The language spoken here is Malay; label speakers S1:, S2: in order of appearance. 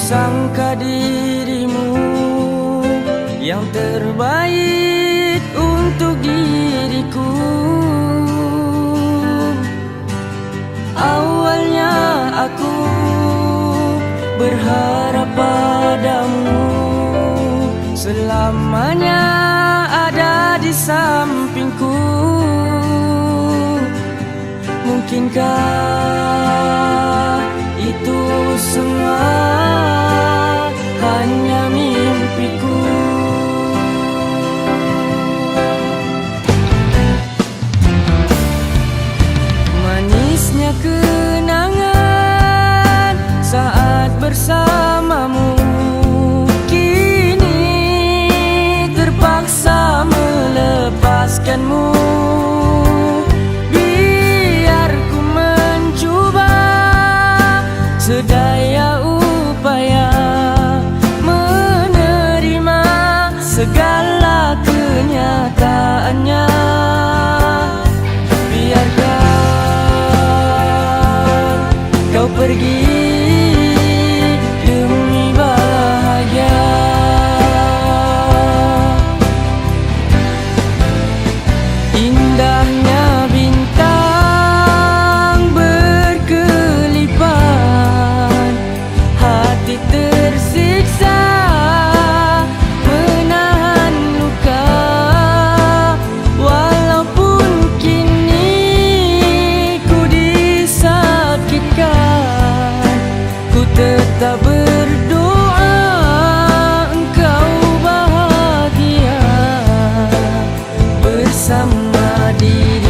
S1: sangka dirimu yang terbaik untuk diriku. Awalnya aku berharap padamu Selamanya ada di sampingku. Mungkinkah bersamamu. Kini terpaksa melepaskanmu. Biar ku mencuba sedaya upaya Menerima segala kenyataannya. Biarkan kau pergi bersama dirinya